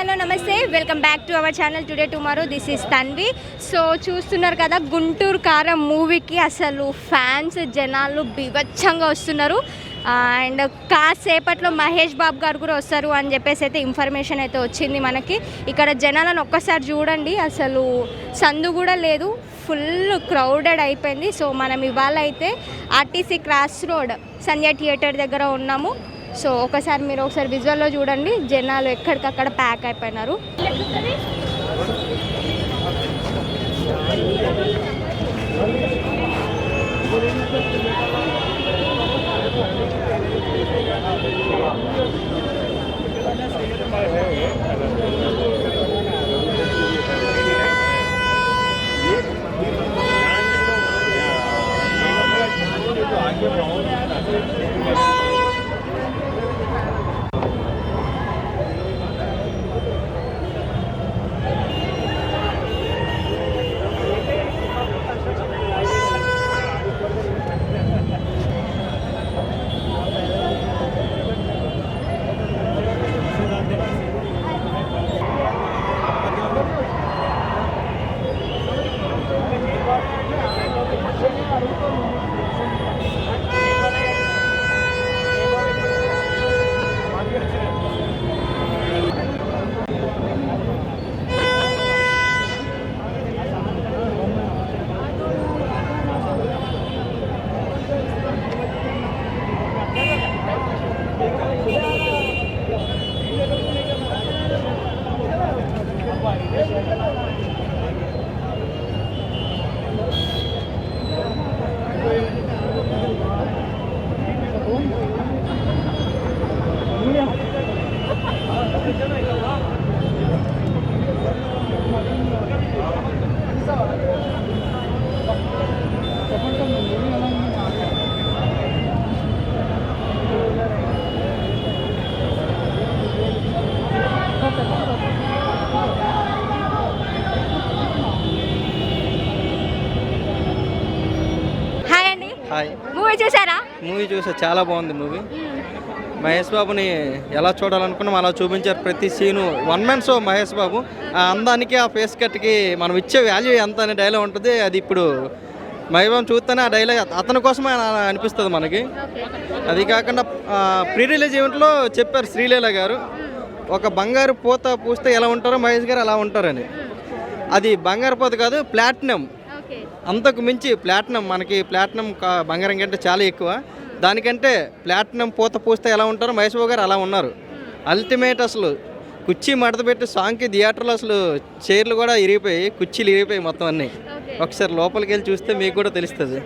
Hello నమస్తే. Welcome back to our channel today tomorrow this is Tanvi so చూస్తున్నారు కదా గుంటూరు కారం మూవీకి అసలు ఫ్యాన్స్ జనాలు బివచ్చంగా వస్తున్నారు. Uh, అండ్ కాసేపట్లో మహేష్ బాబు గారు కూడా వస్తారు అని చెప్పేసి అయితే ఇన్ఫర్మేషన్ అయితే వచ్చింది మనకి. ఇక్కడ జనాలను ఒక్కసారి చూడండి. అసలు సందు కూడా లేదు. ఫుల్ క్రౌడెడ్ అయిపోయింది. సో మనం ఇవాళ అయితే RTC cross road Sandhya theatre దగ్గర ఉన్నాము. సో ఒకసారి మీరు ఒకసారి విజువల్లో చూడండి జనాలు ఎక్కడికక్కడ ప్యాక్ అయిపోయినారు హాయ్ మూవీ చూసారా మూవీ చూసా. చాలా బాగుంది మూవీ మహేష్ బాబుని ఎలా చూడాలనుకున్నాం అలా చూపించారు ప్రతి scene. One man show Mahesh Babu. ఆ అందానికి ఆ ఫేస్ కట్కి మనం ఇచ్చే వాల్యూ ఎంత అనే డైలాగ్ ఉంటుంది. అది ఇప్పుడు మహేష్ బాబు చూస్తేనే ఆ డైలాగ్ అతని కోసమే అనిపిస్తుంది మనకి. అది కాకుండా ప్రీ రిలీజ్ ఈవెంట్లో చెప్పారు శ్రీలీల గారు. ఒక బంగారు పూత పూస్తే ఎలా ఉంటారో మహేష్ గారు అలా ఉంటారని. అది బంగారు పూత కాదు ప్లాటినం అంతకు మించి ప్లాటినం మనకి ప్లాటినం బంగారం కంటే చాలా ఎక్కువ. దానికంటే ప్లాటినం పూత పూస్తే ఎలా ఉంటారో? మహేష్ బాబు గారు అలా ఉన్నారు. అల్టిమేట్ అసలు కుర్చీ మడత పెట్టి సాంగ్కి థియేటర్లో అసలు చైర్లు కూడా ఇరిగిపోయి కుర్చీలు ఇరిగిపోయి మొత్తం అన్నీ. ఒకసారి లోపలికి వెళ్ళి చూస్తే మీకు కూడా తెలుస్తుంది.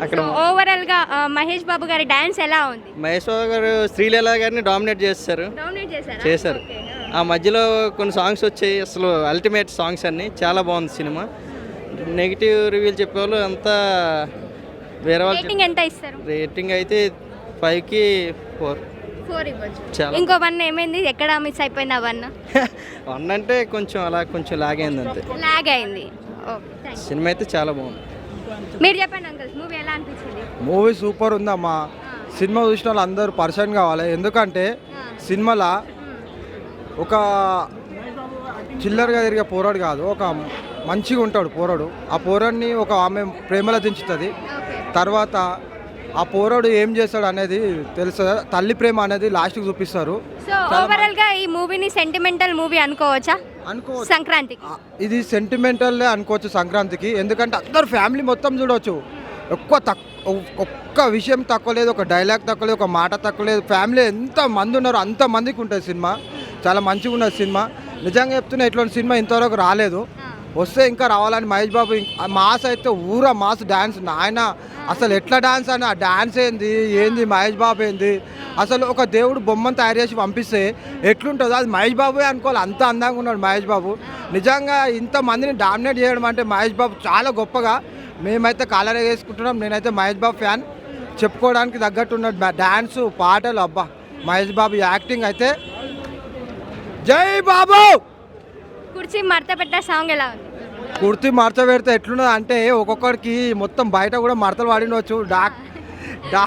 అక్కడ ఓవరాల్గా ఆ, మహేష్ బాబు గారి డాన్స్ ఎలా ఉంది? మహేష్ బాబు గారు శ్రీలీల గారిని డామినేట్ చేస్తారు. చేశారా? ఆ మధ్యలో కొన్ని సాంగ్స్ వచ్చాయి అసలు అల్టిమేట్ సాంగ్స్ అన్నీ. చాలా బాగుంది సినిమా. నెగిటివ్ రివ్యూలు చెప్పేవాళ్ళు అంతా వేరే వాళ్ళు రేటింగ్ ఎంత ఇస్తారు? రేటింగ్ అయితే ఫైవ్కి ఫోర్. ఫోర్ ఇవ్వచ్చు. చాలా. ఇంకో వన్ ఏమైంది? ఎక్కడ మిస్ అయిపోయింది ఆ వన్? వన్ అంటే కొంచెం అలా కొంచెం లాగైంది అంతే. లాగ్ అయింది. ఓకే థ్యాంక్ సినిమా అయితే చాలా బాగుంది. మీరు చెప్పండి అంకుల్ మూవీ ఎలా అనిపించింది? మూవీ సూపర్ ఉందమ్మా. సినిమా చూసిన వాళ్ళు అందరూ పర్సన్ కావాలి. ఎందుకంటే సినిమాలో ఒక చిల్లరగా తిరిగే పోరాడు కాదు. ఒక మంచిగా ఉంటాడు పోరాడు. ఆ పోరాడిని ఒక ఆమె ప్రేమలో దించుతుంది. తర్వాత ఆ పోరాడు ఏం చేస్తాడు అనేది తెలుస్తుంది. తల్లి ప్రేమ అనేది లాస్ట్కి చూపిస్తారు. సో ఓవరాల్గా ఈ మూవీని సెంటిమెంటల్ మూవీ అనుకోవచ్చా? అనుకో సంక్రాంతికి. ఆ, ఇది సెంటిమెంటల్ అనుకోవచ్చు సంక్రాంతికి. ఎందుకంటే అందరు ఫ్యామిలీ మొత్తం చూడవచ్చు ఎక్కువ ఒక్క విషయం తక్కువ లేదు ఒక డైలాగ్ తక్కువ లేదు ఒక మాట తక్కువ లేదు. ఫ్యామిలీ ఎంత మంది ఉన్నారు అంత మందికి ఉంటుంది సినిమా. చాలా మంచిగా ఉన్నది సినిమా. నిజంగా చెప్తున్నా ఇట్లాంటి సినిమా ఇంతవరకు రాలేదు. వస్తే ఇంకా రావాలని మహేష్ బాబు మాస్ అయితే ఊర మాస్ డ్యాన్స్ ఆయన అసలు ఎట్లా డ్యాన్స్ అని ఆ డ్యాన్స్ ఏంది ఏంది మహేష్ బాబు ఏంది? అసలు ఒక దేవుడు బొమ్మను తయారు చేసి పంపిస్తే ఎట్లుంటుందో అది మహేష్ బాబే అనుకోవాలి. అంత అందంగా ఉన్నాడు మహేష్ బాబు. నిజంగా ఇంతమందిని డామినేట్ చేయడం అంటే మహేష్ బాబు చాలా గొప్పగా. మేమైతే కాలరే వేసుకుంటున్నాం. నేనైతే మహేష్ బాబు ఫ్యాన్. చెప్పుకోవడానికి తగ్గట్టు ఉన్నాడు. డ్యాన్సు డాన్సు పాటలు అబ్బా. మహేష్ బాబు యాక్టింగ్ అయితే జై బాబు! కుర్చీ మడత పెట్ట సాంగ్ ఎలా ఉంది? కుర్తి మడత పెడితే ఎట్లున్నది అంటే ఒక్కొక్కరికి మొత్తం బయట కూడా మడతలు పడినవచ్చు డాక్ డా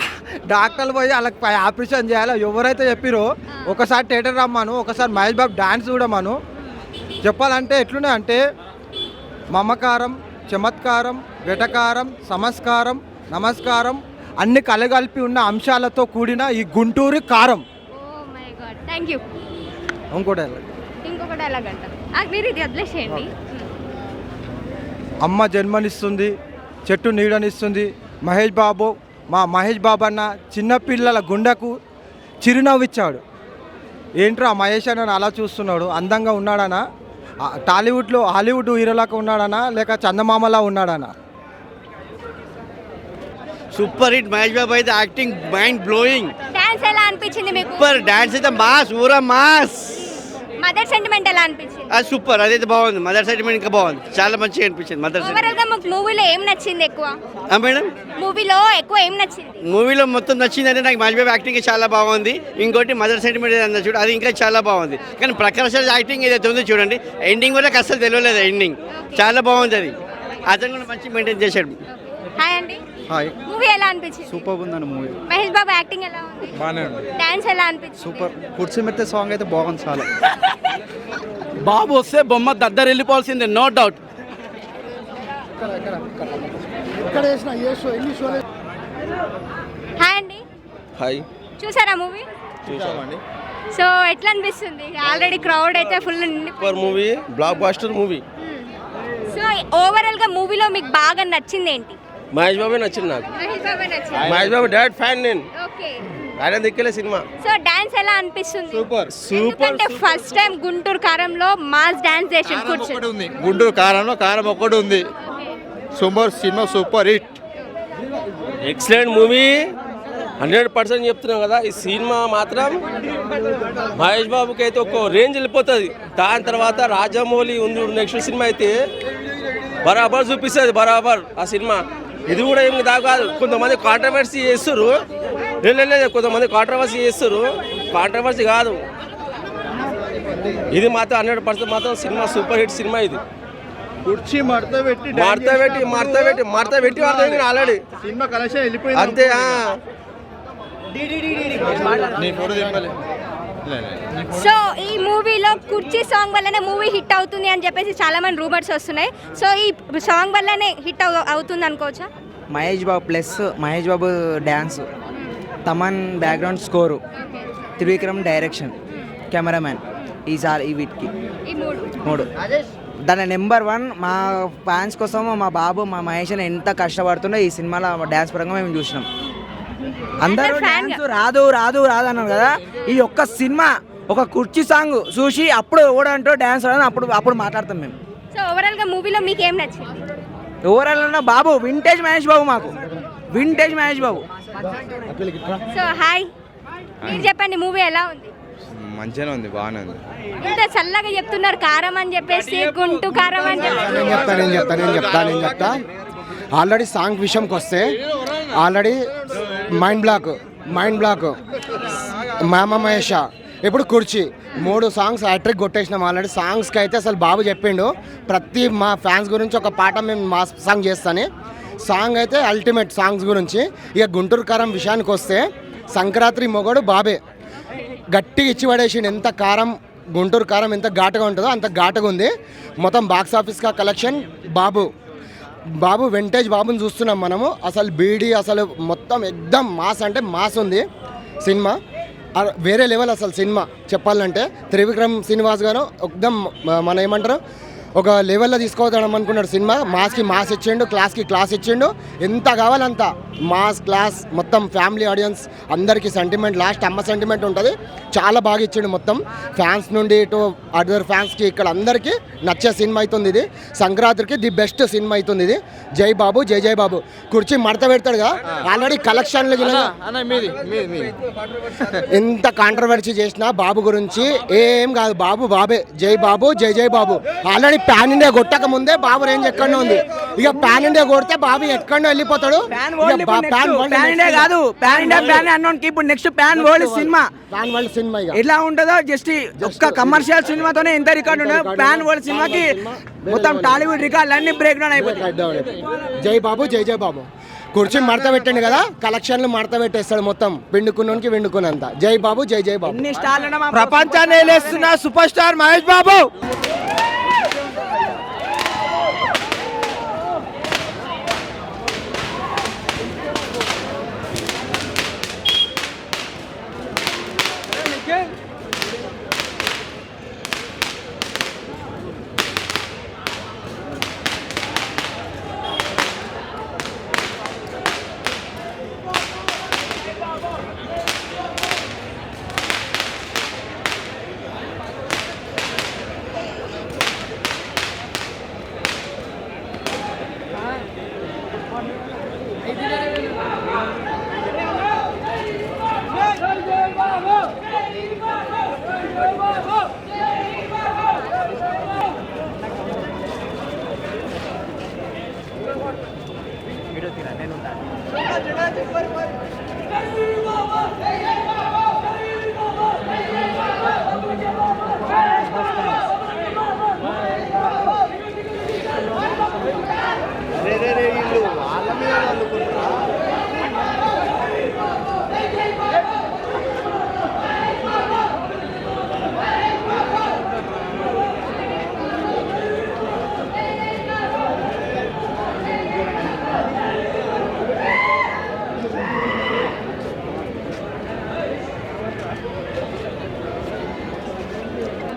డాక్టర్లు పోయి వాళ్ళకి ఆపరేషన్ చేయాలి. ఎవరైతే చెప్పిరో ఒకసారి థియేటర్ రమ్మాను ఒకసారి మహేష్ బాబు డాన్స్ చూడమాను. చెప్పాలంటే ఎట్లున్నాయి అంటే మమకారం చమత్కారం వెటకారం సమస్కారం నమస్కారం అన్ని కలగలిపి ఉన్న అంశాలతో కూడిన ఈ గుంటూరు కారం. యూ ఇంకోటి ఇంకొకటి ఎలాగంట మీరు ఇది వదిలేసేయండి. అమ్మ జన్మనిస్తుంది చెట్టు నీడనిస్తుంది. మహేష్ బాబు మా మహేష్ బాబు అన్న చిన్నపిల్లల గుండెకు చిరునవ్వు ఇచ్చాడు. ఏంట్రా మహేష్ అన్న అలా చూస్తున్నాడు అందంగా ఉన్నాడనా? టాలీవుడ్లో హాలీవుడ్ హీరోలాగా ఉన్నాడనా? లేక చందమామలా ఉన్నాడనా? సూపర్ హిట్ మహేష్ బాబు అయితే యాక్టింగ్ మైండ్ బ్లోయింగ్. డాన్స్ ఎలా అనిపించింది మీకు? సూపర్ డాన్స్ అయితే మాస్ ఊరా మాస్. మదర్ సెంటిమెంట్ ఎలా అనిపించింది? అది సూపర్ అదైతే బాగుంది. మదర్ సెంటిమెంట్ ఇంకా బాగుంది. చాలా మంచిగా అనిపించింది మదర్ ఓవరాల్ సెంటిమెంట్గా మీకు మూవీలో ఏం నచ్చింది ఎక్కువ? మేడం? మూవీలో ఎక్కువ ఏం నచ్చింది? మూవీలో మొత్తం నచ్చిందంటే నాకు మహేష్ బాబు యాక్టింగ్ చాలా బాగుంది. ఇంకోటి మదర్ సెంటిమెంట్ ఏదన్నా చూడు అది ఇంకా చాలా బాగుంది. కానీ ప్రకాష్ రాజ్ యాక్టింగ్ ఏదైతే ఉందో చూడండి ఎండింగ్ కూడా అసలు తెలియలేదు ఎండింగ్ చాలా బాగుంది అది. అతను కూడా మంచి మెయింటైన్ చేశాడు. హాయ్ అండి. హాయ్ మూవీ ఎలా అనిపించింది? సూపర్ ఉందండి మూవీ మహేష్ బాబు యాక్టింగ్ ఎలా ఉంది? బాగానే ఉంది. డాన్స్ ఎలా అనిపించింది? సూపర్ కుర్చీ మెత్తే సాంగ్ అయితే బాగుంది చాలా. బాబు వస్తే బొమ్మ దద్దరు వెళ్ళిపోవాల్సిందే నో డౌట్ హాయ్ అండి. హాయ్ చూసారా మూవీ చూసామండి. సో ఎట్లా అనిపిస్తుంది? ఆల్రెడీ క్రౌడ్ అయితే ఫుల్ నిండి super movie blockbuster movie so ఓవరాల్గా మూవీలో మీకు బాగా నచ్చింది ఏంటి? మహేష్ బాబు నచ్చింది నాకు. మహేష్ బాబు డాడ్ ఫ్యాన్ నేను. ఓకే. ఆయన దిక్కలే సినిమా. సో డాన్స్ ఎలా అనిపిస్తుంది? సూపర్. ఎందుకంటే ఫస్ట్ టైం గుంటూరు కారంలో మాస్ డాన్స్ చేసి కూర్చొని ఉంది. గుంటూరు కారంలో కారం ఒక్కటి ఉంది. Super cinema super hit. Excellent movie hundred percent చెప్తున్నాం కదా ఈ సినిమా మాత్రం మహేష్ బాబుకి అయితే ఒక రేంజ్ వెళ్ళిపోతుంది. దాని తర్వాత రాజమౌళి ఉంది నెక్స్ట్ సినిమా అయితే బరాబర్ చూపిస్తుంది బరాబర్ ఆ సినిమా. ఇది కూడా ఏమి దా కాదు. కొంతమంది కాంట్రవర్సీ చేస్తారు లేదు లేదు కొంతమంది కాంట్రవర్సీ చేస్తారు కాంట్రవర్సీ కాదు. ఇది మాత్రం హండ్రెడ్ పర్సెంట్ మాత్రం సినిమా సూపర్ హిట్ సినిమా ఇది. కుర్చీ మడత పెట్టి మడత పెట్టి మడత పెట్టి మడత పెట్టి వాడుతుంది ఆల్రెడీ. సినిమా కలెక్షన్ వెళ్ళిపోయింది. అంతే సో ఈ మూవీలో కుర్చీ సాంగ్ వల్లనే మూవీ హిట్ అవుతుంది అని చెప్పేసి చాలా మంది రూమర్స్ వస్తున్నాయి. సో ఈ సాంగ్ వల్లనే హిట్ అవుతుంది అనుకోవచ్చా? Mahesh Babu plus Mahesh Babu dance Thaman background score Trivikram direction cameraman ఈ సార్ ఈ వీటికి. మూడు. దాని నెంబర్ వన్ మా ఫ్యాన్స్ కోసం మా బాబు మా మహేష్ ఎంత కష్టపడుతుండో ఈ సినిమాలో డ్యాన్స్ పరంగా మేము చూసినాం. అందరూ డ్యాన్స్ రాదు రాదు రాదు అన్నారు కదా. ఈ ఒక్క సినిమా ఒక కుర్చీ సాంగ్ చూసి అప్పుడు ఓడంటూ డ్యాన్స్ రాదని అప్పుడు అప్పుడు మాట్లాడతాం మేము. సో ఓవరాల్గా మూవీలో మీకు ఏం నచ్చింది? ఓవరాల్ అన్న బాబు వింటేజ్ మహేష్ బాబు మాకు. Vintage Mahesh Babu. So hi. మీరు చెప్పండి మూవీ ఎలా ఉంది? మంచిగానే ఉంది బాగానే ఉంది. ఇంత చల్లగా చెప్తున్నారు కారం అని చెప్పేసి గుంటు కారం అని చెప్పేసి. నేను చెప్తా నేను చెప్తా నేను చెప్తా నేను చెప్తా. ఆల్రెడీ సాంగ్ విషయంకి వస్తే already mind block mind block మామ మహేష. ఇప్పుడు కుర్చీ. మూడు సాంగ్స్ హ్యాట్రిక్ కొట్టేసినాం ఆల్రెడీ సాంగ్స్కి అయితే అసలు బాబు చెప్పిండు ప్రతి మా ఫ్యాన్స్ గురించి ఒక పాట మేము మా సాంగ్ చేస్తాను. సాంగ్ అయితే అల్టిమేట్ సాంగ్స్ గురించి. ఇక గుంటూరు కారం విషయానికి వస్తే సంక్రాంతి మొగడు బాబే. గట్టిగా ఇచ్చి పడేసిండు ఎంత కారం గుంటూరు కారం ఎంత ఘాటుగా ఉంటుందో అంత ఘాటుగా ఉంది. మొత్తం బాక్స్ ఆఫీస్గా కలెక్షన్ బాబు. బాబు వెంటేజ్ బాబుని చూస్తున్నాం మనము. అసలు బీడీ అసలు మొత్తం ఎగ్దం మాస్ అంటే మాస్ ఉంది సినిమా. వేరే లెవెల్ అసలు సినిమా. చెప్పాలంటే త్రివిక్రమ్ శ్రీనివాస్ గారు ఒకదం మన ఏమంటారు? ఒక లెవెల్లో తీసుకోవద్దాం అనుకున్నాడు సినిమా. మాస్కి మాస్ ఇచ్చిండు క్లాస్కి క్లాస్ ఇచ్చిండు. ఎంత కావాలంత? మాస్ క్లాస్ మొత్తం ఫ్యామిలీ ఆడియన్స్ అందరికీ సెంటిమెంట్ లాస్ట్ అమ్మ సెంటిమెంట్ ఉంటుంది. చాలా బాగా ఇచ్చిండు మొత్తం. ఫ్యాన్స్ నుండి ఇటు అదర్ ఫ్యాన్స్కి ఇక్కడ అందరికీ నచ్చే సినిమా అవుతుంది ఇది. సంక్రాంతికి ది బెస్ట్ సినిమా అవుతుంది ఇది. జై బాబు జై జై బాబు. కుర్చీ మడత పెడతాడుగా ఆల్రెడీ కలెక్షన్లు ఎంత కాంట్రవర్సీ చేసినా బాబు గురించి ఏం కాదు. బాబు బాబే. జై బాబు జై జై బాబు. ఆల్రెడీ పాన్ ఇండియా కొట్టక ముందే బాబు రేంజ్ ఎక్కడో ఉంది. ఇక పాన్ ఇండియా కొడితే బాబు ఎక్కడో వెళ్ళిపోతాడు. ఇండియా కాదు. ప్యాన్ ఇండియా ప్యాన్ అన్నోన్కి ఇప్పుడు next pan world cinema pan world cinema ఎట్లా ఉంటుందో? జస్ట్ ఒక్క కమర్షియల్ సినిమాతోనే ఎంత రికార్డు ఉండదు ప్యాన్ వరల్డ్ సినిమాకి మొత్తం టాలీవుడ్ రికార్డులు అన్ని బ్రేక్ డౌన్ అయిపోతాయి. జై బాబు జై జై బాబు. కుర్చీ మడత పెట్టండి కదా. కలెక్షన్లు మడత పెట్టేస్తాడు మొత్తం. పిండుకున్నోనికి విండుకున్నంత. జై బాబు జై జై బాబు. ప్రపంచాన్ని super star Mahesh Babu.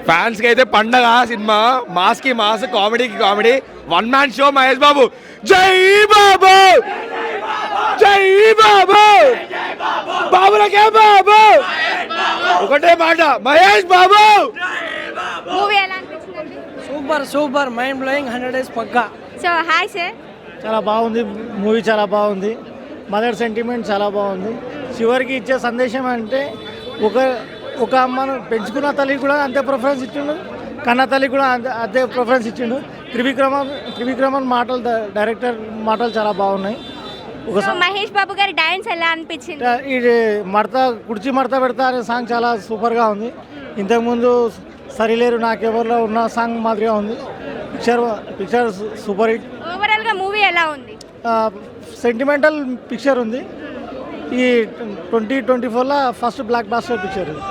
ఫ్యాన్స్కి అయితే పండగ సినిమా. మాస్కి mass కామెడీకి comedy. One man show Mahesh Babu. జై బాబు! జై బాబు! బాబులకే బాబు! ఒకటే మాట మహేష్ బాబు! మూవీ ఎలా అనిపించిందండి? Super super. Mind blowing hundred days పక్కా. So hi sir. చాలా బాగుంది. మూవీ చాలా బాగుంది. మదర్ సెంటిమెంట్ చాలా బాగుంది. చివరికి ఇచ్చే సందేశం అంటే ఒక ఒక అమ్మను పెంచుకున్న తల్లి కూడా అంతే ప్రిఫరెన్స్ ఇచ్చిండు. కన్న తల్లి కూడా అంతే అంతే ప్రిఫరెన్స్ ఇచ్చిండు. త్రివిక్రమన్ త్రివిక్రమన్ మాటలు డైరెక్టర్ మాటలు చాలా బాగున్నాయి. ఒక సో మహేష్ బాబు గారి డాన్స్ ఎలా అనిపించింది? ఇది మడత కుర్చీ మడత పెడతా అనే సాంగ్ చాలా సూపర్గా ఉంది. ఇంతకుముందు సరిలేరు నాకెవరిలో ఉన్న సాంగ్ మాదిరిగా ఉంది. Picture picture super hit. ఓవరాల్గా మూవీ ఎలా ఉంది? సెంటిమెంటల్ పిక్చర్ ఉంది. ఈ ట్వంటీ ట్వంటీ ఫోర్లో ఫస్ట్ బ్లాక్ బాస్టర్ పిక్చర్ ఇది.